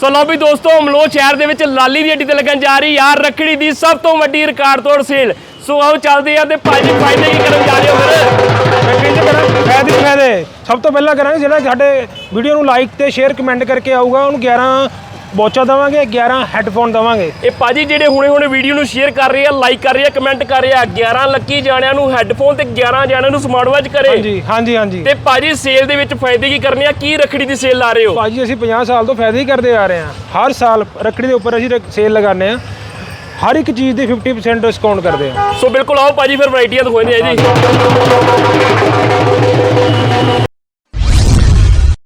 ਸੋ ਲਓ ਵੀ ਦੋਸਤੋ, ਅਮਲੋਹ ਸ਼ਹਿਰ ਦੇ ਵਿੱਚ ਲਾਲੀ ਦੀ ਹੱਡੀ ਤੇ ਲੱਗਣ ਜਾ ਰਹੀ ਯਾਰ ਰੱਖੜੀ ਦੀ ਸਭ ਤੋਂ ਵੱਡੀ ਰਿਕਾਰਡ ਤੋੜ ਸੇਲ। ਸੋ ਆਓ ਚੱਲਦੇ ਆ ਤੇ ਭਾਜੀ ਫਾਈਨਲ ਕੀ ਕਰਨ ਜਾ ਰਹੇ ਹੋ ਫਿਰ? ਲੱਕੜੀ ਦੇ ਬੜਾ ਫਾਇਦੇ ਫਾਇਦੇ। ਸਭ ਤੋਂ ਪਹਿਲਾਂ ਕਰਾਂਗੇ ਜਿਹੜਾ ਸਾਡੇ ਵੀਡੀਓ ਨੂੰ ਲਾਈਕ ਤੇ ਸ਼ੇਅਰ ਕਮੈਂਟ ਕਰਕੇ ਆਊਗਾ, ਉਹਨੂੰ 11 ਬੋਚਾ ਦਵਾਂਗੇ 11 ਹੈੱਡਫੋਨ ਦਵਾਂਗੇ। ਇਹ ਭਾਜੀ ਜਿਹੜੇ ਹੁਣੇ ਹੁਣੇ ਵੀਡੀਓ ਨੂੰ ਸ਼ੇਅਰ ਕਰ ਰਹੇ ਆ ਲਾਈਕ ਕਰ ਰਹੇ ਆ ਕਮੈਂਟ ਕਰ ਰਹੇ ਆ 11 ਲੱਕੀ ਜਾਣਿਆਂ ਨੂੰ ਹੈੱਡਫੋਨ ਤੇ 11 ਜਾਣਿਆਂ ਨੂੰ ਸਮਾਰਟ ਵਾਚ ਕਰੇ। ਹਾਂਜੀ ਹਾਂਜੀ ਹਾਂਜੀ। ਤੇ ਭਾਜੀ ਸੇਲ ਦੇ ਵਿੱਚ ਫਾਇਦੇ ਕੀ ਕਰਨੇ ਆ? ਕੀ ਰੱਖੜੀ ਦੀ ਸੇਲ ਲਾ ਰਹੇ ਹੋ? ਭਾਜੀ ਅਸੀਂ 50 ਸਾਲ ਤੋਂ ਫਾਇਦੇ ਹੀ ਕਰਦੇ ਆ ਰਹੇ ਹਾਂ ਹਰ ਸਾਲ ਰੱਖੜੀ ਦੇ ਉੱਪਰ ਅਸੀਂ ਸੇਲ ਲਗਾਉਂਦੇ ਆ। ਹਰ ਇੱਕ ਚੀਜ਼ ਦੇ 50% ਡਿਸਕਾਊਂਟ ਕਰਦੇ ਆ। ਸੋ ਬਿਲਕੁਲ ਆਓ ਭਾਜੀ ਫਿਰ ਵੈਰਾਈਟੀਆਂ ਦਿਖਾਉਂਦੇ ਆ ਜੀ।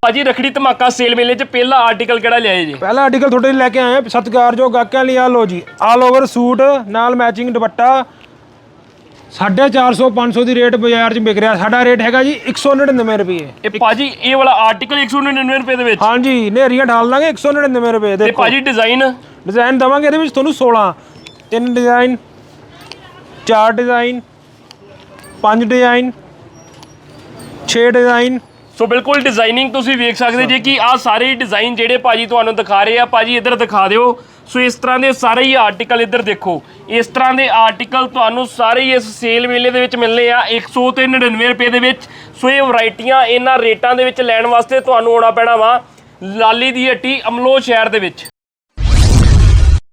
ਭਾਜੀ ਰੱਖੜੀ ਧਮਾਕਾ ਸੇਲ ਮੇਲੇ 'ਚ ਪਹਿਲਾ ਆਰਟੀਕਲ ਕਿਹੜਾ ਲਿਆਏ ਜੀ? ਪਹਿਲਾ ਆਰਟੀਕਲ ਤੁਹਾਡੇ ਲਈ ਲੈ ਕੇ ਆਏ ਆ ਸਤਿਕਾਰਯੋਗ ਗਾਹਕਾਂ ਲਈ ਆ ਲੋ ਜੀ ਆਲ ਓਵਰ ਸੂਟ ਨਾਲ ਮੈਚਿੰਗ ਦੁਪੱਟਾ 450 500 ਦੀ ਰੇਟ ਬਾਜ਼ਾਰ 'ਚ ਵਿਕ ਰਿਹਾ ਸਾਡਾ ਰੇਟ ਹੈਗਾ ਜੀ 199 ਰੁਪਏ। ਇਹ ਭਾਜੀ ਇਹ ਵਾਲਾ ਆਰਟੀਕਲ 199 ਰੁਪਏ ਦੇ ਵਿੱਚ? ਹਾਂਜੀ ਨੇਰੀਆਂ ਢਾਲ ਲਾਂਗੇ 199 ਰੁਪਏ ਤੇ ਦੇ ਭਾਜੀ ਡਿਜ਼ਾਈਨ ਡਿਜ਼ਾਈਨ ਦਵਾਂਗੇ ਇਹਦੇ ਵਿੱਚ ਤੁਹਾਨੂੰ 16 ਤਿੰਨ ਡਿਜ਼ਾਈਨ ਚਾਰ ਡਿਜ਼ਾਈਨ ਪੰਜ ਡਿਜ਼ਾਈਨ 6 ਡਿਜ਼ਾਈਨ ਸੋ ਬਿਲਕੁਲ ਡਿਜ਼ਾਈਨਿੰਗ ਤੁਸੀਂ ਵੇਖ ਸਕਦੇ ਜੇ ਕਿ ਆ ਸਾਰੇ ਡਿਜ਼ਾਈਨ ਜਿਹੜੇ ਭਾਜੀ ਤੁਹਾਨੂੰ ਦਿਖਾ ਰਹੇ ਆ, ਭਾਜੀ ਇੱਧਰ ਦਿਖਾ ਦਿਓ। ਸੋ ਇਸ ਤਰ੍ਹਾਂ ਦੇ ਸਾਰੇ ਹੀ ਆਰਟੀਕਲ ਇੱਧਰ ਦੇਖੋ। ਇਸ ਤਰ੍ਹਾਂ ਦੇ ਆਰਟੀਕਲ ਤੁਹਾਨੂੰ ਸਾਰੇ ਹੀ ਇਸ ਸੇਲ ਮੇਲੇ ਦੇ ਵਿੱਚ ਮਿਲਨੇ ਆ 100 ਤੇ 99 ਰੁਪਏ ਦੇ ਵਿੱਚ। ਸੋ ਇਹ ਵੈਰਾਈਟੀਆਂ ਇਹਨਾਂ ਰੇਟਾਂ ਦੇ ਵਿੱਚ ਲੈਣ ਵਾਸਤੇ ਤੁਹਾਨੂੰ ਆਉਣਾ ਪੈਣਾ ਵਾ, ਲਾਲੀ ਦੀ ਹੱਟੀ ਅਮਲੋ ਸ਼ਹਿਰ ਦੇ ਵਿੱਚ।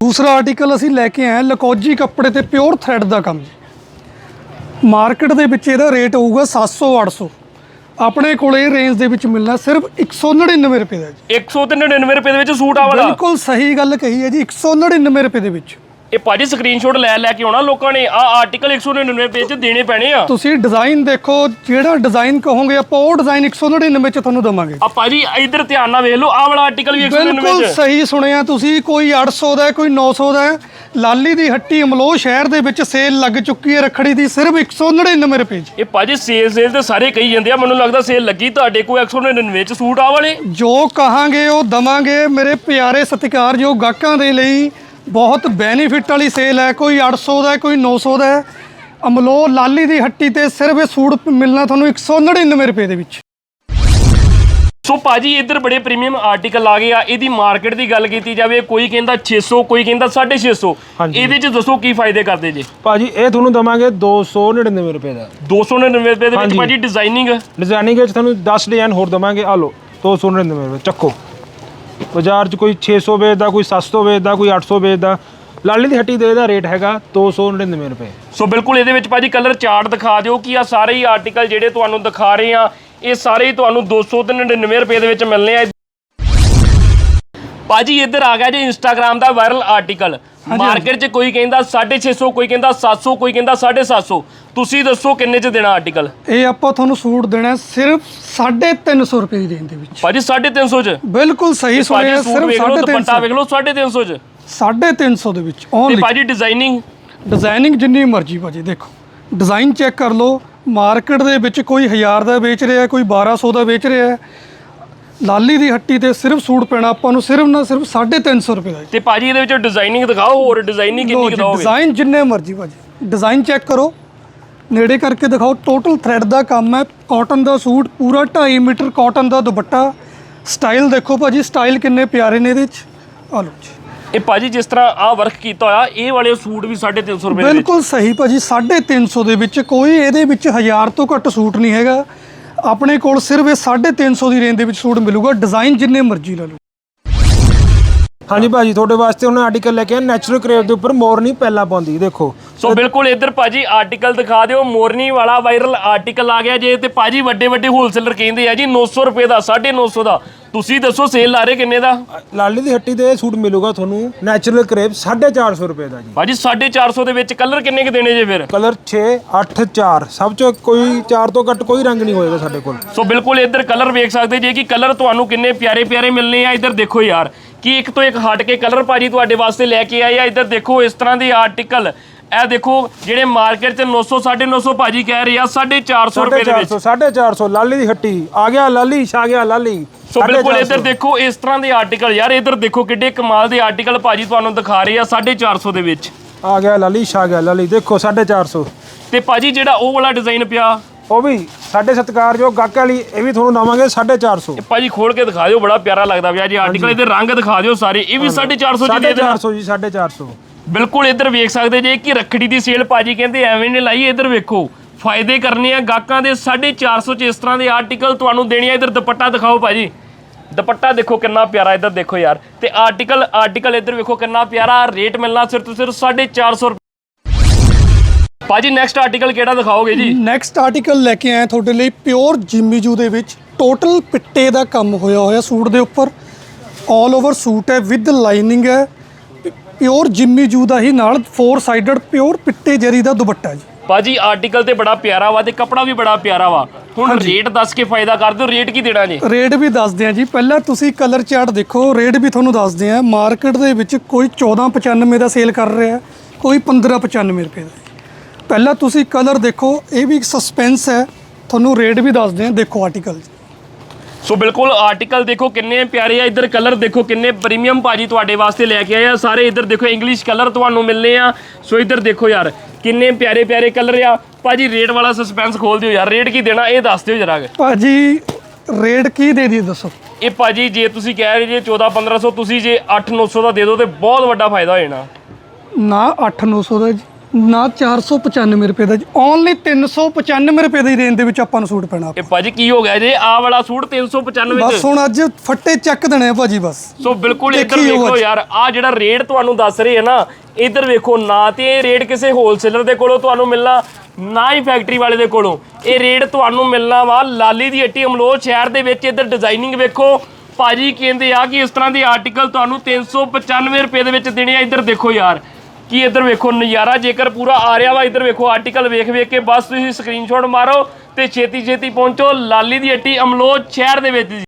ਦੂਸਰਾ ਆਰਟੀਕਲ ਅਸੀਂ ਲੈ ਕੇ ਆਏ ਲਕੋਜੀ ਕੱਪੜੇ ਤੇ ਪਿਓਰ ਥ੍ਰੈਡ ਦਾ ਕੰਮ ਮਾਰਕੀਟ ਦੇ ਵਿੱਚ ਇਹਦਾ ਰੇਟ ਹੋਊਗਾ 700 800 ਆਪਣੇ ਕੋਲ ਇਹ ਰੇਂਜ ਦੇ ਵਿੱਚ ਮਿਲਣਾ ਸਿਰਫ 199 ਰੁਪਏ ਦਾ ਜੀ। 100 ਤੇ 99 ਰੁਪਏ ਦੇ ਵਿੱਚ ਸੂਟ ਆ ਵਾਲਾ। ਬਿਲਕੁਲ ਸਹੀ ਗੱਲ ਕਹੀ ਹੈ ਜੀ 199 ਰੁਪਏ ਦੇ ਵਿੱਚ। ਇਹ ਭਾਜੀ ਸਕਰੀਨਸ਼ਾਟ ਲੈ ਲੈ ਕੇ ਆਉਣਾ ਲੋਕਾਂ ਨੇ ਆ ਆਰਟੀਕਲ 199 ਰੁਪਏ ਚ ਦੇਣੇ ਪੈਣੇ ਆ। ਤੁਸੀਂ ਡਿਜ਼ਾਈਨ ਦੇਖੋ ਜਿਹੜਾ ਡਿਜ਼ਾਈਨ ਕਹੋਗੇ ਆਪਾਂ ਉਹ ਡਿਜ਼ਾਈਨ 199 ਚ ਤੁਹਾਨੂੰ ਦਵਾਂਗੇ। ਆ ਭਾਜੀ ਇੱਧਰ ਧਿਆਨ ਨਾਲ ਵੇਖ ਲਓ ਆ ਵਾਲਾ ਆਰਟੀਕਲ ਵੀ 199 ਬਿਲਕੁਲ ਚ। ਸਹੀ ਸੁਣਿਆ ਤੁਸੀਂ ਕੋਈ 800 ਦਾ ਕੋਈ 900 ਦਾ। ਲਾਲੀ ਦੀ ਹੱਟੀ ਅਮਲੋਹ ਸ਼ਹਿਰ ਦੇ ਵਿੱਚ ਸੇਲ ਲੱਗ ਚੁੱਕੀ ਹੈ ਰੱਖੜੀ ਦੀ ਸਿਰਫ 199 ਰੁਪਏ 'ਚ। ਇਹ ਭਾਜੀ ਸੇਲ ਸੇਲ ਤੇ ਸਾਰੇ ਕਹੀ ਜਾਂਦੇ ਆ ਮੈਨੂੰ ਲੱਗਦਾ ਸੇਲ ਲੱਗੀ ਤੁਹਾਡੇ ਕੋਲ 199 ਚ ਸੂਟ ਆ ਵਾਲੇ। ਜੋ ਕਹਾਂਗੇ ਉਹ ਦਵਾਂਗੇ। ਮੇਰੇ ਪਿਆਰੇ ਸਤਿਕਾਰਯੋਗ ਗਾਹਕਾਂ ਦੇ ਲਈ ਬਹੁਤ ਬੈਨੀਫਿਟ ਵਾਲੀ ਸੇਲ ਹੈ ਕੋਈ 800 ਦਾ ਹੈ, ਕੋਈ 900 ਦਾ ਹੈ। ਅਮਲੋ ਲਾਲੀ ਦੀ ਹੱਟੀ ਤੇ ਸਿਰਫ ਇਹ ਸੂਟ ਮਿਲਣਾ ਤੁਹਾਨੂੰ 199 ਰੁਪਏ ਦੇ ਵਿੱਚ। ਸੋ ਭਾਜੀ ਇੱਧਰ ਬੜੇ ਪ੍ਰੀਮੀਅਮ ਆਰਟੀਕਲ ਆ ਗਏ ਆ। ਇਹਦੀ ਮਾਰਕੀਟ ਦੀ ਗੱਲ ਕੀਤੀ ਜਾਵੇ ਕੋਈ ਕਹਿੰਦਾ 600 ਕੋਈ ਕਹਿੰਦਾ 650 ਹਾਂਜੀ। ਇਹਦੇ ਚ ਦੱਸੋ ਕੀ ਫਾਇਦੇ ਕਰਦੇ ਜੇ? ਭਾਜੀ ਇਹ ਤੁਹਾਨੂੰ ਦਵਾਂਗੇ 299 ਰੁਪਏ ਦਾ। 299 ਰੁਪਏ ਦੇ ਵਿੱਚ। ਭਾਜੀ ਡਿਜ਼ਾਈਨਿੰਗ ਡਿਜ਼ਾਈਨਿੰਗ ਵਿੱਚ ਤੁਹਾਨੂੰ 10 ਡਿਜ਼ਾਈਨ ਹੋਰ ਦਵਾਂਗੇ। ਆ ਲਓ 299 ਰੁਪਏ ਚੱਕੋ। ਬਾਜ਼ਾਰ 'ਚ ਕੋਈ 600 ਵੇਚਦਾ, ਕੋਈ 700 ਵੇਚਦਾ, ਕੋਈ 800 ਵੇਚਦਾ। ਲਾਲੀ ਦੀ ਹੱਟੀ ਦੇ ਇਹਦਾ ਰੇਟ ਹੈਗਾ 299 ਰੁਪਏ। ਸੋ ਬਿਲਕੁਲ ਇਹਦੇ ਵਿੱਚ ਭਾਜੀ ਕਲਰ ਚਾਰਟ ਦਿਖਾ ਦਿਓ ਕਿ ਆ ਸਾਰੇ ਹੀ ਆਰਟੀਕਲ ਜਿਹੜੇ ਤੁਹਾਨੂੰ ਦਿਖਾ ਰਹੇ ਆ ਇਹ ਸਾਰੇ ਹੀ ਤੁਹਾਨੂੰ 299 ਰੁਪਏ ਦੇ ਵਿੱਚ ਮਿਲਨੇ ਆ। ਭਾਜੀ ਇੱਧਰ ਆ ਗਿਆ ਜੀ ਇੰਸਟਾਗ੍ਰam ਦਾ ਵਾਇਰਲ ਆਰਟੀਕਲ ਮਾਰਕੀਟ 'ਚ ਕੋਈ ਕਹਿੰਦਾ 650 ਕੋਈ ਕਹਿੰਦਾ 700 ਕੋਈ ਕਹਿੰਦਾ 750 ਤੁਸੀਂ ਦੱਸੋ ਕਿੰਨੇ 'ਚ ਦੇਣਾ ਆਰਟੀਕਲ ਇਹ ਆਪਾਂ ਤੁਹਾਨੂੰ ਸੂਟ ਦੇਣਾ ਸਿਰਫ 350 ਰੁਪਏ ਦੀ ਰੇਂਜ ਦੇ ਵਿੱਚ ਭਾਜੀ 350 'ਚ? ਬਿਲਕੁਲ ਸਹੀ ਸੁਣਿਆ ਸਿਰਫ ਦੁਪੱਟਾ 350 ਵੇਖ ਲਓ 350 'ਚ। 350 ਦੇ ਵਿੱਚ ਓਨਲੀ ਭਾਜੀ ਡਿਜ਼ਾਈਨਿੰਗ ਡਿਜ਼ਾਈਨਿੰਗ ਜਿੰਨੀ ਮਰਜ਼ੀ ਭਾਜੀ ਦੇਖੋ। ਡਿਜ਼ਾਈਨ ਚੈੱਕ ਕਰ ਲਓ ਮਾਰਕੀਟ ਦੇ ਵਿੱਚ ਕੋਈ 1000 ਦਾ ਵੇਚ ਰਿਹਾ ਕੋਈ 1200 ਦਾ ਵੇਚ ਰਿਹਾ। ਲਾਲੀ ਦੀ ਹੱਟੀ ਤੇ ਸਿਰਫ ਸੂਟ ਪੈਣਾ ਆਪਾਂ ਨੂੰ ਸਿਰਫ ਨਾ ਸਿਰਫ 350 ਰੁਪਏ ਦਾ ਤੇ ਭਾਜੀ ਇਹਦੇ ਵਿੱਚ ਡਿਜ਼ਾਈਨਿੰਗ ਦਿਖਾਓ ਹੋਰ ਡਿਜ਼ਾਈਨਿੰਗ ਕਿੰਨੀ ਕੁ ਦਿਓਗੇ ਡਿਜ਼ਾਈਨ ਜਿੰਨੇ ਮਰਜ਼ੀ ਭਾਜੀ। ਡਿਜ਼ਾਈਨ ਚੈੱਕ ਕਰੋ। ਨੇੜੇ ਕਰਕੇ ਦਿਖਾਓ ਟੋਟਲ ਥ੍ਰੈਡ ਦਾ ਕੰਮ ਹੈ ਕਾਟਨ ਦਾ ਸੂਟ ਪੂਰਾ 2.5 ਮੀਟਰ ਕਾਟਨ ਦਾ ਦੁਪੱਟਾ। ਸਟਾਈਲ ਦੇਖੋ ਭਾਜੀ ਸਟਾਈਲ ਕਿੰਨੇ ਪਿਆਰੇ ਨੇ ਇਹਦੇ ਚ। ਆ ਲਓ ਜੀ। ਇਹ ਭਾਜੀ ਜਿਸ ਤਰ੍ਹਾਂ ਆ ਵਰਕ ਕੀਤਾ ਹੋਇਆ ਇਹ ਵਾਲੇ ਸੂਟ ਵੀ 350 ਰੁਪਏ ਦੇ ਵਿੱਚ। ਬਿਲਕੁਲ ਸਹੀ ਭਾਜੀ 350 ਦੇ ਵਿੱਚ ਕੋਈ ਇਹਦੇ ਵਿੱਚ 1000 ਤੋਂ ਘੱਟ ਸੂਟ ਨਹੀਂ ਹੈਗਾ। ਆਪਣੇ ਕੋਲ ਸਿਰਫ ਇਹ 350 ਦੀ ਰੇਂਜ ਦੇ ਵਿੱਚ ਸੂਟ ਮਿਲੂਗਾ। ਡਿਜ਼ਾਈਨ ਜਿੰਨੇ ਮਰਜ਼ੀ ਲੈ ਲਓ। ਹਾਂਜੀ ਭਾਜੀ ਤੁਹਾਡੇ ਵਾਸਤੇ ਉਹਨਾਂ ਆਰਟੀਕਲ ਲੈ ਕੇ ਆਏ ਨੈਚੁਰਲ ਕਰੇਵ ਦੇ ਉੱਪਰ ਮੋਰ ਨਹੀਂ ਪਹਿਲਾਂ ਪਾਉਂਦੀ ਦੇਖੋ। ਸੋ ਬਿਲਕੁਲ ਇੱਧਰ ਭਾਜੀ ਆਰਟੀਕਲ ਦਿਖਾ ਦਿਓ ਮੋਰਨੀ ਵਾਲਾ ਵਾਇਰਲ ਆਰਟੀਕਲ ਆ ਗਿਆ ਜੇ ਤੇ ਭਾਜੀ ਵੱਡੇ ਵੱਡੇ ਹੋਲਸੇਲਰ ਕਹਿੰਦੇ ਆ ਜੀ 900 ਰੁਪਏ ਦਾ 950 ਦਾ। ਤੁਸੀਂ ਦੱਸੋ ਸੇਲ ਲਾ ਰਹੇ ਕਿੰਨੇ ਦਾ? ਲਾਲੀ ਦੀ ਹੱਟੀ ਤੇ ਇਹ ਸੂਟ ਮਿਲੂਗਾ ਤੁਹਾਨੂੰ ਨੈਚੁਰਲ ਕਰੇਵ 450 ਰੁਪਏ ਦਾ ਜੀ। ਭਾਜੀ 450 ਦੇ ਵਿੱਚ ਕਲਰ ਕਿੰਨੇ ਕੁ ਦੇਣੇ ਜੇ ਫਿਰ? ਕਲਰ 6 8 4 ਸਭ ਚੋਂ ਕੋਈ 4 ਤੋਂ ਘੱਟ ਕੋਈ ਰੰਗ ਨਹੀਂ ਹੋਏਗਾ ਸਾਡੇ ਕੋਲ। ਸੋ ਬਿਲਕੁਲ ਇੱਧਰ ਕਲਰ ਵੇਖ ਸਕਦੇ ਜੇ ਕਿ ਕਲਰ ਤੁਹਾਨੂੰ ਕਿੰਨੇ ਪਿਆਰੇ ਪਿਆਰੇ ਮਿਲਨੇ ਆ ਇੱਧਰ ਦੇਖੋ ਯਾਰ ਕਿ ਇੱਕ ਤੋਂ ਇੱਕ ਹਟ ਕੇ ਕਲਰ ਭਾਜੀ ਤੁਹਾਡੇ ਵਾਸਤੇ ਲੈ ਕੇ ਆਏ ਆ। ਇੱਧਰ ਦੇਖੋ ਇਸ ਤਰ੍ਹਾਂ ਦੇ ਆਰਟੀਕਲ ਇਹ ਦੇਖੋ ਜਿਹੜੇ ਮਾਰਕੀਟ 'ਚ 900 950 ਭਾਜੀ ਕਹਿ ਰਹੇ ਆ 450 ਰੁਪਏ ਦੇ ਵਿੱਚ। 450 450 ਲਾਲੀ ਦੀ ਹੱਟੀ। ਆ ਗਿਆ ਲਾਲੀ ਛਾ ਗਿਆ ਲਾਲੀ। ਸੋ ਬਿਲਕੁਲ 450 ਇੱਧਰ ਦੇਖੋ ਇਸ ਤਰ੍ਹਾਂ ਦੇ ਆਰਟੀਕਲ ਯਾਰ ਇੱਧਰ ਦੇਖੋ ਕਿੱਡੇ ਕਮਾਲ ਦੇ ਆਰਟੀਕਲ ਭਾਜੀ ਤੁਹਾਨੂੰ ਦਿਖਾ ਰਹੇ ਆ 450 ਦੇ ਵਿੱਚ। ਆ ਗਿਆ ਲਾਲੀ ਛਾ ਗਿਆ ਲਾਲੀ। ਦੇਖੋ 450 ਤੇ ਭਾਜੀ ਜਿਹੜਾ ਉਹ ਵਾਲਾ ਡਿਜ਼ਾਈਨ ਪਿਆ ਉਹ ਵੀ ਸਾਡੇ ਸਤਿਕਾਰਯੋਗ ਗਾਹਕਾਂ ਲਈ ਇਹ ਵੀ ਤੁਹਾਨੂੰ ਦਵਾਂਗੇ 450 ਇਹ ਭਾਜੀ ਖੋਲ ਕੇ ਦਿਖਾ ਦਿਓ ਬੜਾ ਪਿਆਰਾ ਲੱਗਦਾ ਪਿਆ। ਜੀ ਆਰਟੀਕਲ ਇਹਦੇ ਰੰਗ ਦਿਖਾ ਦਿਓ ਸਾਰੇ ਇਹ ਵੀ 450 ਚ ਦੇ ਦੇਣਾ। 450 ਜੀ 450 ਬਿਲਕੁਲ ਇੱਧਰ ਵੇਖ ਸਕਦੇ ਜੇ ਕਿ ਰੱਖੜੀ ਦੀ ਸੇਲ ਭਾਜੀ ਕਹਿੰਦੇ ਐਵੇਂ ਨੇ ਲਾਈ ਇੱਧਰ ਵੇਖੋ। ਫਾਇਦੇ ਕਰਨੇ ਆ ਗਾਹਕਾਂ ਦੇ 450 ਚ ਇਸ ਤਰ੍ਹਾਂ ਦੇ ਆਰਟੀਕਲ ਤੁਹਾਨੂੰ ਦੇਣੇ ਆ। ਇੱਧਰ ਦੁਪੱਟਾ ਦਿਖਾਓ ਭਾਜੀ। ਦੁਪੱਟਾ ਦੇਖੋ ਕਿੰਨਾ ਪਿਆਰਾ ਇੱਧਰ ਦੇਖੋ ਯਾਰ। ਤੇ ਆਰਟੀਕਲ ਆਰਟੀਕਲ ਇੱਧਰ ਵੇਖੋ ਕਿੰਨਾ ਪਿਆਰਾ। ਰੇਟ ਮਿਲਣਾ ਸਿਰਫ ਤੇ ਸਿਰਫ 450 ਰੁਪਏ ਭਾਜੀ ਨੈਕਸਟ ਆਰਟੀਕਲ ਕਿਹੜਾ ਦਿਖਾਓਗੇ ਜੀ? ਨੈਕਸਟ ਆਰਟੀਕਲ ਲੈ ਕੇ ਆਏ ਤੁਹਾਡੇ ਲਈ ਪਿਓਰ ਜਿਮੀਜੂ ਦੇ ਵਿੱਚ। ਟੋਟਲ ਪਿੱਟੇ ਦਾ ਕੰਮ ਹੋਇਆ ਹੋਇਆ ਸੂਟ ਦੇ ਉੱਪਰ। 올 ਓਵਰ ਸੂਟ ਹੈ ਵਿਦ ਲਾਈਨਿੰਗ ਹੈ। ਪਿਓਰ ਜਿਮੀਜੂ ਦਾ ਹੀ ਨਾਲ ਫੋਰ ਸਾਈਡਡ ਪਿਓਰ ਪਿੱਟੇ ਜਰੀ ਦਾ ਦੁਪੱਟਾ ਜੀ। ਭਾਜੀ ਆਰਟੀਕਲ ਤੇ ਬੜਾ ਪਿਆਰਾ ਵਾ ਤੇ ਕਪੜਾ ਵੀ ਬੜਾ ਪਿਆਰਾ ਵਾ। ਹੁਣ ਰੇਟ ਦੱਸ ਕੇ ਫਾਇਦਾ ਕਰ ਦਿਓ ਰੇਟ ਕੀ ਦੇਣਾ ਜੀ? ਰੇਟ ਵੀ ਦੱਸਦੇ ਆ ਜੀ। ਪਹਿਲਾਂ ਤੁਸੀਂ ਕਲਰ ਚਾਰਟ ਦੇਖੋ ਰੇਟ ਵੀ ਤੁਹਾਨੂੰ ਦੱਸਦੇ ਆ ਮਾਰਕੀਟ ਦੇ ਵਿੱਚ ਕੋਈ 1495 ਦਾ ਸੇਲ ਕਰ ਰਿਹਾ ਕੋਈ 1595 ਰੁਪਏ ਦਾ। ਪਹਿਲਾਂ ਤੁਸੀਂ ਕਲਰ ਦੇਖੋ ਇਹ ਵੀ ਇੱਕ ਸਸਪੈਂਸ ਹੈ। ਤੁਹਾਨੂੰ ਰੇਟ ਵੀ ਦੱਸਦੇ ਆ ਦੇਖੋ ਆਰਟੀਕਲ ਸੋ ਬਿਲਕੁਲ ਆਰਟੀਕਲ ਦੇਖੋ ਕਿੰਨੇ ਪਿਆਰੇ ਆ। ਇੱਧਰ ਕਲਰ ਦੇਖੋ ਕਿੰਨੇ ਪ੍ਰੀਮੀਅਮ ਭਾਜੀ ਤੁਹਾਡੇ ਵਾਸਤੇ ਲੈ ਕੇ ਆਏ ਆ। ਸਾਰੇ ਇੱਧਰ ਦੇਖੋ ਇੰਗਲਿਸ਼ ਕਲਰ ਤੁਹਾਨੂੰ ਮਿਲਨੇ ਆ। ਸੋ ਇੱਧਰ ਦੇਖੋ ਯਾਰ ਕਿੰਨੇ ਪਿਆਰੇ ਪਿਆਰੇ ਕਲਰ ਆ। ਭਾਜੀ ਰੇਟ ਵਾਲਾ ਸਸਪੈਂਸ ਖੋਲ ਦਿਓ ਯਾਰ। ਰੇਟ ਕੀ ਦੇਣਾ ਇਹ ਦੱਸ ਦਿਓ ਜਰਾ। ਭਾਜੀ ਰੇਟ ਕੀ ਦੇ ਦੀ ਦੱਸੋ? ਇਹ ਭਾਜੀ ਜੇ ਤੁਸੀਂ ਕਹਿ ਰਹੇ ਜੇ 14 1500 ਤੁਸੀਂ ਜੇ 8 900 ਦਾ ਦੇ ਦਿਓ ਤੇ ਬਹੁਤ ਵੱਡਾ ਫਾਇਦਾ ਹੋ ਜਾਣਾ। ਨਾ 8-900 ਦਾ ਜੀ। ਨਾ 495 ਰੁਪਏ ਦਾ ਜੀ ਓਨਲੀ 395 ਰੁਪਏ ਦੀ ਰੇਂਜ ਦੇ ਵਿੱਚ ਆਪਾਂ ਨੂੰ ਸੂਟ ਪੈਣਾ ਇਹ ਭਾਜੀ ਕੀ ਹੋ ਗਿਆ ਜੇ ਆਹ ਵਾਲਾ ਸੂਟ 395 ਬਸ ਹੁਣ ਅੱਜ ਫੱਟੇ ਚੱਕ ਦੇਣੇ ਆ ਭਾਜੀ ਬਸ। ਸੋ ਬਿਲਕੁਲ ਇੱਧਰ ਦੇਖੀ। ਯਾਰ ਆ ਜਿਹੜਾ ਰੇਟ ਤੁਹਾਨੂੰ ਦੱਸ ਰਹੇ ਹੈ ਨਾ ਇੱਧਰ ਵੇਖੋ ਨਾ ਤੇ ਇਹ ਰੇਟ ਕਿਸੇ ਹੋਲਸੇਲਰ ਦੇ ਕੋਲੋਂ ਤੁਹਾਨੂੰ ਮਿਲਣਾ ਨਾ ਹੀ ਫੈਕਟਰੀ ਵਾਲੇ ਦੇ ਕੋਲੋਂ। ਇਹ ਰੇਟ ਤੁਹਾਨੂੰ ਮਿਲਣਾ ਵਾ ਲਾਲੀ ਦੀ ਹੱਟੀ ਅਮਲੋਹ ਸ਼ਹਿਰ ਦੇ ਵਿੱਚ ਇੱਧਰ ਡਿਜ਼ਾਈਨਿੰਗ ਵੇਖੋ। ਭਾਜੀ ਕਹਿੰਦੇ ਆ ਕਿ ਇਸ ਤਰ੍ਹਾਂ ਦੇ ਆਰਟੀਕਲ ਤੁਹਾਨੂੰ 395 ਰੁਪਏ ਦੇ ਵਿੱਚ ਦੇਣੇ ਆ ਇੱਧਰ ਦੇਖੋ ਯਾਰ। ਕੀ ਇੱਧਰ ਵੇਖੋ ਨਜ਼ਾਰਾ? ਜੇਕਰ ਪੂਰਾ ਆ ਰਿਹਾ ਵਾ ਇੱਧਰ ਵੇਖੋ ਆਰਟੀਕਲ ਵੇਖ ਵੇਖ ਕੇ ਬਸ ਤੁਸੀਂ ਸਕਰੀਨਸ਼ਾਟ ਮਾਰੋ ਤੇ ਛੇਤੀ ਛੇਤੀ ਪਹੁੰਚੋ। ਲਾਲੀ ਦੀ ਹੱਟੀ ਅਮਲੋਹ ਸ਼ਹਿਰ ਦੇ ਵਿੱਚ ਜੀ।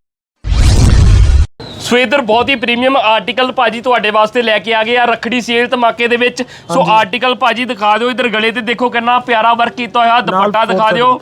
ਸੋ ਇਧਰ ਬਹੁਤ ਹੀ ਪ੍ਰੀਮੀਅਮ ਆਰਟੀਕਲ ਭਾਜੀ ਤੁਹਾਡੇ ਵਾਸਤੇ ਲੈ ਕੇ ਆ ਗਏ ਆ ਰੱਖੜੀ ਸੇਲ ਧਮਾਕੇ ਦੇ ਵਿੱਚ। ਸੋ ਆਰਟੀਕਲ ਭਾਜੀ ਦਿਖਾ ਦਿਓ ਇਧਰ ਗਲੇ ਤੇ ਦੇਖੋ ਕਿੰਨਾ ਪਿਆਰਾ ਵਰਕ ਕੀਤਾ ਹੋਇਆ ਦੁਪੱਟਾ ਦਿਖਾ ਦਿਓ।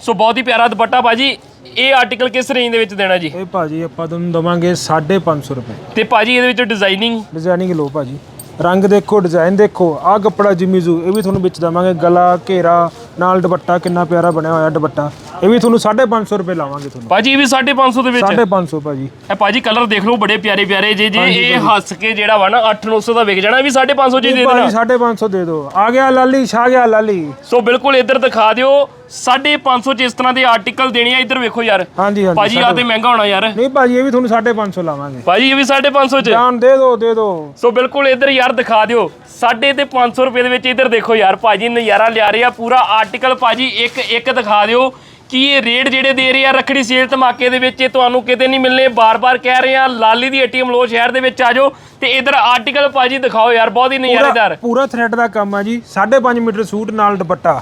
ਸੋ ਬਹੁਤ ਹੀ ਪਿਆਰਾ ਦੁਪੱਟਾ ਭਾਜੀ। ਇਹ ਆਰਟੀਕਲ ਕਿਸ ਰੇਂਜ ਦੇ ਵਿੱਚ ਦੇਣਾ ਜੀ? ਇਹ ਭਾਜੀ ਆਪਾਂ ਤੁਹਾਨੂੰ ਦਵਾਂਗੇ 550 ਰੁਪਏ। ਤੇ ਭਾਜੀ ਇਹਦੇ ਵਿੱਚ ਡਿਜ਼ਾਈਨਿੰਗ ਡਿਜ਼ਾਈਨਿੰਗ ਲਓ ਭਾਜੀ। ਰੰਗ ਦੇਖੋ ਡਿਜ਼ਾਈਨ ਦੇਖੋ ਆਹ ਕੱਪੜਾ ਜਿਮੀਜ਼ੂ ਇਹ ਵੀ ਤੁਹਾਨੂੰ ਵਿੱਚ ਦਵਾਂਗੇ ਗਲਾ ਘੇਰਾ ਨਾਲ ਦੁਪੱਟਾ ਕਿੰਨਾ ਪਿਆਰਾ ਬਣਿਆ ਹੋਇਆ ਦੁਪੱਟਾ। ਇਹ ਵੀ ਤੁਹਾਨੂੰ 550 ਰੁਪਏ ਲਾਵਾਂਗੇ ਤੁਹਾਨੂੰ। ਭਾਜੀ ਇਹ ਵੀ 550 ਦੇ ਵਿੱਚ 550 ਭਾਜੀ। ਇਹ ਭਾਜੀ ਕਲਰ ਦੇਖ ਲਓ ਬੜੇ ਪਿਆਰੇ ਪਿਆਰੇ ਜੇ ਜੇ ਇਹ ਹੱਸ ਕੇ ਜਿਹੜਾ ਵਾ ਨਾ 8-900 ਦਾ ਵਿਕ ਜਾਣਾ ਇਹ ਵੀ 550 ਜੀ ਦੇ ਦੇਣਾ। ਭਾਜੀ 550 ਦੇ ਦਿਓ। ਆ ਗਿਆ ਲਾਲੀ ਛਾ ਗਿਆ ਲਾਲੀ। ਸੋ ਬਿਲਕੁਲ ਇੱਧਰ ਦਿਖਾ ਦਿਓ 550 ਚ ਇਸ ਤਰ੍ਹਾਂ ਦੇ ਆਰਟੀਕਲ ਦੇਣੇ ਆ ਇੱਧਰ ਵੇਖੋ ਯਾਰ। ਹਾਂਜੀ ਹਾਂਜੀ ਭਾਜੀ ਆ ਤੇ ਮਹਿੰਗਾ ਹੋਣਾ ਯਾਰ। ਨਹੀਂ ਭਾਜੀ ਇਹ ਵੀ ਤੁਹਾਨੂੰ 550 ਲਾਵਾਂਗੇ। ਭਾਜੀ ਇਹ ਵੀ 550 ਚ। ਜਾਨ ਦੇ ਦਿਓ ਦੇ ਦਿਓ। ਸੋ ਬਿਲਕੁਲ ਇੱਧਰ ਯਾਰ ਦਿਖਾ ਦਿਓ ਸਾਢੇ ਤੇ 500 ਰੁਪਏ ਦੇ ਵਿੱਚ ਇੱਧਰ ਦੇਖੋ ਯਾਰ ਭਾਜੀ ਨਜ਼ਾਰਾ ਲਿਆ ਰਹੇ ਪੂਰਾ ਆਰਟੀਕਲ ਭਾਜੀ ਇੱਕ ਇੱਕ ਦਿਖਾ ਦਿਓ ਕਿ ਇਹ ਰੇਟ ਜਿਹੜੇ ਦੇ ਰਹੇ ਆ ਰੱਖੜੀ ਸੇਲ ਧਮਾਕੇ ਦੇ ਵਿੱਚ ਇਹ ਤੁਹਾਨੂੰ ਕਿਤੇ ਨਹੀਂ ਮਿਲਨੇ ਬਾਰ-ਬਾਰ ਕਹਿ ਰਹੇ ਆ ਲਾਲੀ ਦੀ ਏਟੀਐਮ ਲੋ ਸ਼ਹਿਰ ਦੇ ਵਿੱਚ ਆ ਜਾਓ ਤੇ ਇੱਧਰ ਆਰਟੀਕਲ ਭਾਜੀ ਦਿਖਾਓ ਯਾਰ ਬਹੁਤ ਹੀ ਨਜ਼ਾਰੇਦਾਰ। ਪੂਰਾ ਥ੍ਰੈਡ ਦਾ ਕੰਮ ਆ ਜੀ 5.5 ਮੀਟਰ ਸੂਟ ਨਾਲ ਦੁਪੱਟਾ।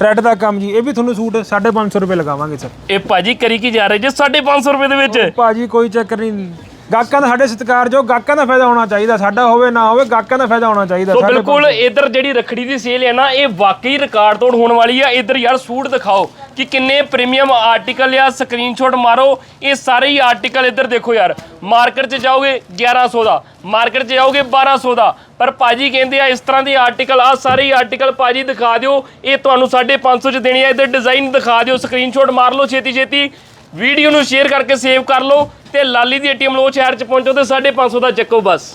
ਥ੍ਰੈਡ ਦਾ ਕੰਮ ਜੀ ਇਹ ਵੀ ਤੁਹਾਨੂੰ ਸੂਟ 550 ਰੁਪਏ ਲਗਾਵਾਂਗੇ ਸਰ। ਇਹ ਭਾਜੀ ਕਰੀ ਕੀ ਜਾ ਰਹੇ ਜੇ 550 ਰੁਪਏ ਦੇ ਵਿੱਚ? ਭਾਜੀ ਕੋਈ ਚੱਕਰ ਨਹੀਂ। ਗਾਹਕਾਂ ਦਾ ਸਾਡੇ ਸਤਿਕਾਰ ਜੋ ਗਾਹਕਾਂ ਦਾ ਫਾਇਦਾ ਹੋਣਾ ਚਾਹੀਦਾ ਸਾਡਾ ਹੋਵੇ ਨਾ ਹੋਵੇ ਗਾਹਕਾਂ ਦਾ ਫਾਇਦਾ ਹੋਣਾ ਚਾਹੀਦਾ ਸੋ ਸਾਡੇ ਬਿਲਕੁਲ ਇੱਧਰ ਜਿਹੜੀ ਰੱਖੜੀ ਦੀ ਸੇਲ ਹੈ ਨਾ ਇਹ ਵਾਕਈ ਰਿਕਾਰਡ ਤੋੜ ਹੋਣ ਵਾਲੀ ਆ। ਇੱਧਰ ਯਾਰ ਸੂਟ ਦਿਖਾਓ। ਕਿ ਕਿੰਨੇ ਪ੍ਰੀਮੀਅਮ ਆਰਟੀਕਲ ਆ ਸਕਰੀਨਸ਼ਾਟ ਮਾਰੋ। ਇਹ ਸਾਰੇ ਹੀ ਆਰਟੀਕਲ ਇੱਧਰ ਦੇਖੋ ਯਾਰ। ਮਾਰਕੀਟ 'ਚ ਜਾਓਗੇ 1100 ਦਾ। ਮਾਰਕੀਟ 'ਚ ਜਾਓਗੇ 1200 ਦਾ। ਪਰ ਭਾਜੀ ਕਹਿੰਦੇ ਆ, ਇਸ ਤਰ੍ਹਾਂ ਦੇ ਆਰਟੀਕਲ ਆ, ਸਾਰੇ ਹੀ ਆਰਟੀਕਲ ਭਾਜੀ ਦਿਖਾ ਦਿਓ। ਇਹ ਤੁਹਾਨੂੰ 550 'ਚ ਦੇਣੀ ਆ। ਇੱਧਰ ਡਿਜ਼ਾਈਨ ਦਿਖਾ ਦਿਓ ਸਕਰੀਨਸ਼ਾਟ ਮਾਰ ਲਓ ਛੇਤੀ ਛੇਤੀ। ਵੀਡੀਓ ਨੂੰ ਸ਼ੇਅਰ ਕਰਕੇ ਸੇਵ ਕਰ ਲਓ ਤੇ ਲਾਲੀ ਦੀ ਏਟੀਐਮ ਲੋ ਸ਼ਹਿਰ 'ਚ ਪਹੁੰਚੋ ਤੇ 550 ਦਾ ਚੱਕੋ ਬਸ।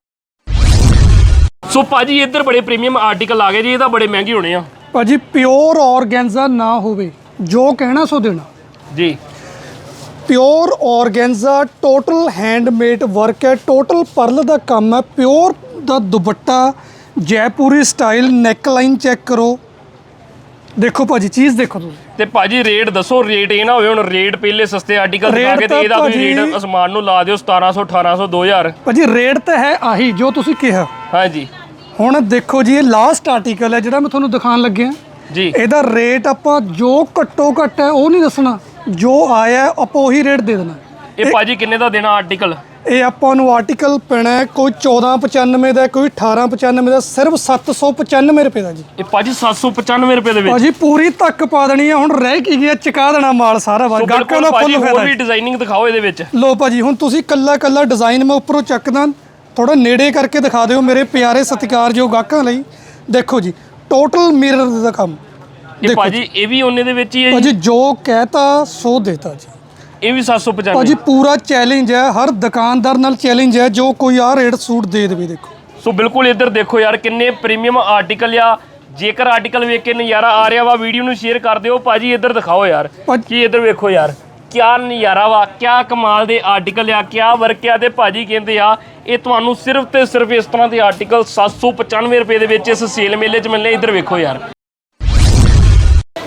ਸੋ ਭਾਜੀ ਇੱਧਰ ਬੜੇ ਪ੍ਰੀਮੀਅਮ ਆਰਟੀਕਲ ਆ ਗਏ ਜੀ, ਇਹ ਤਾਂ ਬੜੇ ਮਹਿੰਗੇ ਹੋਣੇ ਆ। ਭਾਜੀ ਪਿਓਰ ਆਰਗੈਂਜ਼ਾ ਨਾ ਹੋਵੇ। ਜੋ ਕਹਿਣਾ ਸੋ ਦੇਣਾ। ਜੀ। Pure organza total handmade work ਹੈ। ਟੋਟਲ ਪਰਲ ਦਾ ਕੰਮ ਹੈ। ਪਿਓਰ ਦਾ dupatta Jaipuri style neckline check ਕਰੋ। ਦੇਖੋ ਭਾਜੀ ਚੀਜ਼ ਦੇਖੋ ਤੁਸੀਂ। ਤੇ ਭਾਜੀ ਰੇਟ ਦੱਸੋ ਰੇਟ ਇਹ ਨਾ ਹੋਵੇ ਹੁਣ ਰੇਟ ਪਹਿਲੇ ਸਸਤੇ ਆਰਟੀਕਲ ਦਿਖਾ ਰੇਟ ਕੇ ਤੇ ਤਾਂ ਇਹਦਾ ਤੁਸੀਂ ਭਾਜੀ- ਰੇਟ ਅਸਮਾਨ ਨੂੰ ਲਾ ਦਿਓ 1700 1800 2000 ਭਾਜੀ ਰੇਟ ਤਾਂ ਹੈ ਆਹੀ ਜੋ ਤੁਸੀਂ ਕਿਹਾ। ਹਾਂਜੀ। ਹੁਣ ਦੇਖੋ ਜੀ ਇਹ ਲਾਸਟ ਆਰਟੀਕਲ ਹੈ ਜਿਹੜਾ ਮੈਂ ਤੁਹਾਨੂੰ ਦਿਖਾਉਣ ਲੱਗਿਆ ਜੀ। ਇਹਦਾ ਰੇਟ ਆਪਾਂ ਜੋ ਘੱਟੋ ਘੱਟ ਹੈ ਉਹ ਨਹੀਂ ਦੱਸਣਾ। ਜੋ ਆਇਆ ਹੈ, ਆਪਾਂ ਉਹੀ ਰੇਟ ਦੇ ਦੇਣਾ। ਇਹ ਭਾਜੀ ਕਿੰਨੇ ਦਾ ਦੇਣਾ ਆਰਟੀਕਲ ਇਹ ਆਪਾਂ ਨੂੰ ਆਰਟੀਕਲ ਪੈਣਾ ਕੋਈ 1495 ਦਾ ਕੋਈ 1895 ਦਾ ਸਿਰਫ 795 ਰੁਪਏ ਦਾ ਜੀ। ਇਹ ਭਾਜੀ 795 ਰੁਪਏ ਦੇ ਵਿੱਚ? ਭਾਜੀ ਪੂਰੀ ਤੱਕ ਪਾ ਦੇਣੀ ਹੈ ਹੁਣ ਰਹਿ ਕੀ ਗਿਆ ਚਕਾ ਦੇਣਾ ਮਾਲ ਸਾਰਾ ਵਾ ਗਾਹਕਾਂ ਦਾ ਫੁੱਲ ਹੋਰ ਫਾਇਦਾ ਵੀ ਹੈ। ਡਿਜ਼ਾਈਨਿੰਗ ਦਿਖਾਓ ਇਹਦੇ ਵਿੱਚ। ਲੋ ਭਾਜੀ ਹੁਣ ਤੁਸੀਂ ਕੱਲਾ ਕੱਲਾ ਡਿਜ਼ਾਈਨ ਮੈਂ ਉੱਪਰੋਂ ਚੱਕਦਾ ਥੋੜਾ ਨੇੜੇ ਕਰਕੇ ਦਿਖਾ ਦਿਓ ਮੇਰੇ ਪਿਆਰੇ ਸਤਿਕਾਰਯੋਗ ਗਾਹਕਾਂ ਲਈ। ਦੇਖੋ ਜੀ ਟੋਟਲ ਮਿਰਰ ਦਾ ਕੰਮ। ਇਹ ਦੇਖੋ ਭਾਜੀ ਇਹ ਵੀ ਉਹਨੇ ਦੇ ਵਿੱਚ ਹੀ ਹੈ ਜੀ ਭਾਜੀ ਜੋ। ਕਹਿਤਾ ਸੋ ਦੇਤਾ ਜੀ। ਇਹ ਵੀ 795 ਭਾਜੀ ਪੂਰਾ ਚੈਲੰਜ ਹੈ ਹਰ ਦੁਕਾਨਦਾਰ ਨਾਲ ਚੈਲੰਜ ਹੈ ਜੋ ਕੋਈ ਆ ਰੇਟ ਸੂਟ ਦੇ ਦੇਵੇ ਦੇਖੋ। ਸੋ ਬਿਲਕੁਲ ਇੱਧਰ ਦੇਖੋ ਯਾਰ ਕਿੰਨੇ ਪ੍ਰੀਮੀਅਮ ਆਰਟੀਕਲ ਆ। ਜੇਕਰ ਆਰਟੀਕਲ ਵੇਖ ਕੇ ਨਜ਼ਾਰਾ ਆ ਰਿਹਾ ਵਾ ਵੀਡੀਓ ਨੂੰ ਸ਼ੇਅਰ ਕਰ ਦਿਓ। ਭਾਜੀ ਇੱਧਰ ਦਿਖਾਓ ਯਾਰ ਕੀ ਇੱਧਰ ਵੇਖੋ ਯਾਰ। ਕਿਆ ਨਜ਼ਾਰਾ ਵਾ ਕਿਆ ਕਮਾਲ ਦੇ ਆਰਟੀਕਲ ਆ ਕਿਆ ਵਰਕ ਆ ਤੇ ਭਾਜੀ ਕਹਿੰਦੇ ਆ ਇਹ ਤੁਹਾਨੂੰ ਸਿਰਫ ਤੇ ਸਿਰਫ ਇਸ ਤਰ੍ਹਾਂ ਦੇ ਆਰਟੀਕਲ 795 ਰੁਪਏ ਦੇ ਵਿੱਚ ਇਸ ਸੇਲ ਮੇਲੇ 'ਚ ਮਿਲਨੇ ਇੱਧਰ ਵੇਖੋ ਯਾਰ।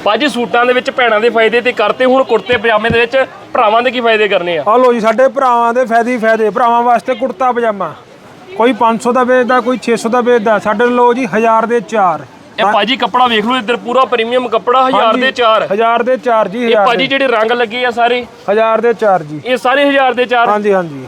ਭਾਜੀ ਸੂਟਾਂ ਦੇ ਵਿੱਚ ਭੈਣਾਂ ਦੇ ਫਾਇਦੇ ਤੇ ਕਰਤੇ ਹੁਣ ਕੁੜਤੇ ਪਜਾਮੇ ਦੇ ਵਿੱਚ ਭਰਾਵਾਂ ਦੇ ਕੀ ਫਾਇਦੇ ਕਰਨੇ ਆ? ਆ ਲੋ ਜੀ ਸਾਡੇ ਭਰਾਵਾਂ ਦੇ ਫਾਇਦੇ ਹੀ ਫਾਇਦੇ ਭਰਾਵਾਂ ਵਾਸਤੇ ਕੁੜਤਾ ਪਜਾਮਾ। ਕੋਈ 500 ਦਾ ਵੇਚਦਾ ਕੋਈ 600 ਦਾ ਵੇਚਦਾ ਸਾਡੇ ਲੋ ਜੀ 1000 ਦੇ 4 ਇਹ ਭਾਜੀ ਕੱਪੜਾ ਵੇਖ ਲਓ ਇੱਧਰ ਪੂਰਾ ਪ੍ਰੀਮੀਅਮ ਕੱਪੜਾ 1000 ਦੇ 4 1000 ਦੇ 4 ਜੀ ਇਹ 1000 ਭਾਜੀ ਜਿਹੜੇ ਰੰਗ ਲੱਗੇ ਆ ਸਾਰੇ 1000 ਦੇ 4 ਜੀ। ਇਹ ਸਾਰੇ 1000 ਦੇ 4 ਹਾਂਜੀ ਹਾਂਜੀ।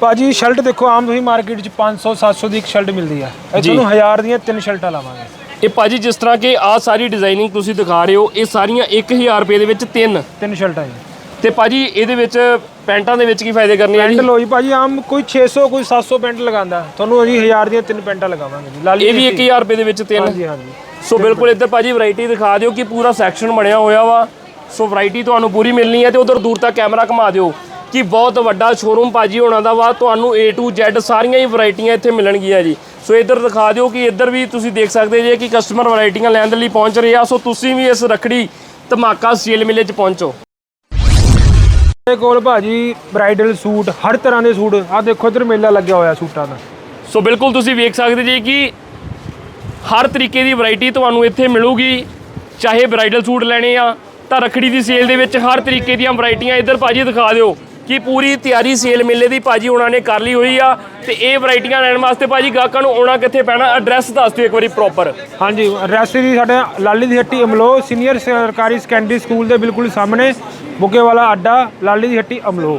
ਭਾਜੀ ਸ਼ਰਟ ਦੇਖੋ ਆਮ ਤੁਸੀਂ ਮਾਰਕੀਟ 'ਚ 500 700 ਦੀ ਇੱਕ ਸ਼ਰਟ ਮਿਲਦੀ ਆ। ਇਹ ਜੀ। ਤੁਹਾਨੂੰ 1000 ਦੀਆਂ ਤਿੰਨ ਸ਼ਰਟਾਂ ਲਾਵਾਂਗੇ। ਇਹ ਭਾਜੀ ਜਿਸ ਤਰ੍ਹਾਂ ਕਿ ਆ ਸਾਰੀ ਡਿਜ਼ਾਈਨਿੰਗ ਤੁਸੀਂ ਦਿਖਾ ਰਹੇ ਹੋ ਇਹ ਸਾਰੀਆਂ 1000 ਰੁਪਏ ਦੇ ਵਿੱਚ ਤਿੰਨ। ਤਿੰਨ ਸ਼ਰਟਾਂ ਜੀ। ਤੇ ਭਾਜੀ ਇਹਦੇ ਵਿੱਚ ਪੈਂਟਾਂ ਦੇ ਵਿੱਚ ਕੀ ਫਾਇਦੇ ਕਰਨੇ ਆ ਜੀ? ਪੈਂਟ ਲੋ ਜੀ ਭਾਜੀ ਆਮ ਕੋਈ 600 ਕੋਈ 700 ਪੈਂਟ ਲਗਾਉਂਦਾ। ਤੁਹਾਨੂੰ ਅਸੀਂ 1000 ਦੀਆਂ ਤਿੰਨ ਪੈਂਟਾਂ ਲਗਾਵਾਂਗੇ ਜੀ। ਲਾਲੀ ਇਹ ਵੀ 1000 ਰੁਪਏ ਦੇ ਵਿੱਚ ਤਿੰਨ। ਹਾਂਜੀ ਹਾਂਜੀ। ਸੋ ਬਿਲਕੁਲ ਇੱਧਰ ਭਾਜੀ ਵੈਰਾਈਟੀ ਦਿਖਾ ਦਿਓ ਕਿ ਪੂਰਾ ਸੈਕਸ਼ਨ ਬਣਿਆ ਹੋਇਆ ਵਾ। ਸੋ ਵੈਰਾਈਟੀ ਤੁਹਾਨੂੰ ਪੂਰੀ ਮਿਲਣੀ ਹੈ ਤੇ ਉਧਰ ਦੂਰ ਤੱਕ ਕੈਮਰਾ ਘੁਮਾ ਦਿਓ। ਕਿ ਬਹੁਤ ਵੱਡਾ ਸ਼ੋਰੂਮ ਭਾਜੀ ਹੋਣਾ ਦਾ ਵਾ ਤੁਹਾਨੂੰ A to Z ਸਾਰੀਆਂ ਹੀ ਵੈਰਾਈਟੀਆਂ ਇੱਥੇ ਮਿਲਣਗੀਆਂ ਜੀ। ਸੋ ਇੱਧਰ ਦਿਖਾ ਦਿਓ ਕਿ ਇੱਧਰ ਵੀ ਤੁਸੀਂ ਦੇਖ ਸਕਦੇ ਜੇ ਕਿ ਕਸਟਮਰ ਵੈਰਾਈਟੀਆਂ ਲੈਣ ਦੇ ਲਈ ਪਹੁੰਚ ਰਹੇ ਆ। ਸੋ ਤੁਸੀਂ ਵੀ ਇਸ ਰਖੜੀ ਧਮਾਕਾ ਸੇਲ ਮੇਲੇ 'ਚ ਪਹੁੰਚੋ। ਮੇਰੇ ਕੋਲ ਭਾਜੀ ਬ੍ਰਾਈਡਲ ਸੂਟ ਹਰ ਤਰ੍ਹਾਂ ਦੇ ਸੂਟ ਆ ਦੇਖੋ ਇੱਧਰ ਮੇਲਾ ਲੱਗਿਆ ਹੋਇਆ ਸੂਟਾਂ ਦਾ। ਸੋ ਬਿਲਕੁਲ ਤੁਸੀਂ ਵੇਖ ਸਕਦੇ ਜੀ ਕਿ ਹਰ ਤਰੀਕੇ ਦੀ ਵੈਰਾਈਟੀ ਤੁਹਾਨੂੰ ਇੱਥੇ ਮਿਲੂਗੀ। ਚਾਹੇ ਬ੍ਰਾਈਡਲ ਸੂਟ ਲੈਣੇ ਆ ਤਾਂ ਰਖੜੀ ਦੀ ਸੇਲ ਦੇ ਵਿੱਚ ਹਰ ਤਰੀਕੇ ਦੀਆਂ ਵੈਰਾਈਟੀਆਂ ਇੱਧਰ ਭਾਜੀ ਦਿਖਾ ਦਿਓ। ਕਿ ਪੂਰੀ ਤਿਆਰੀ ਸੇਲ ਮੇਲੇ ਦੀ ਭਾਜੀ ਉਹਨਾਂ ਨੇ ਕਰ ਲਈ ਹੋਈ ਆ ਤੇ ਇਹ ਵੈਰਾਈਟੀਆਂ ਲੈਣ ਵਾਸਤੇ ਭਾਜੀ ਗਾਹਕਾਂ ਨੂੰ ਆਉਣਾ ਕਿੱਥੇ ਪੈਣਾ? ਐਡਰੈਸ ਦੱਸ ਦਿਓ ਇੱਕ ਵਾਰੀ ਪ੍ਰੋਪਰ ਹਾਂਜੀ ਰੈਸਟ ਦੀ ਸਾਡੇ ਲਾਲੀ ਦੀ ਹੱਟੀ ਅਮਲੋ ਸੀਨੀਅਰ ਸਰਕਾਰੀ ਸੈਕੰਡਰੀ ਸਕੂਲ ਦੇ ਬਿਲਕੁਲ ਸਾਹਮਣੇ, ਬੁੱਗੇ ਵਾਲਾ ਅੱਡਾ, ਲਾਲੀ ਦੀ ਹੱਟੀ ਅਮਲੋ।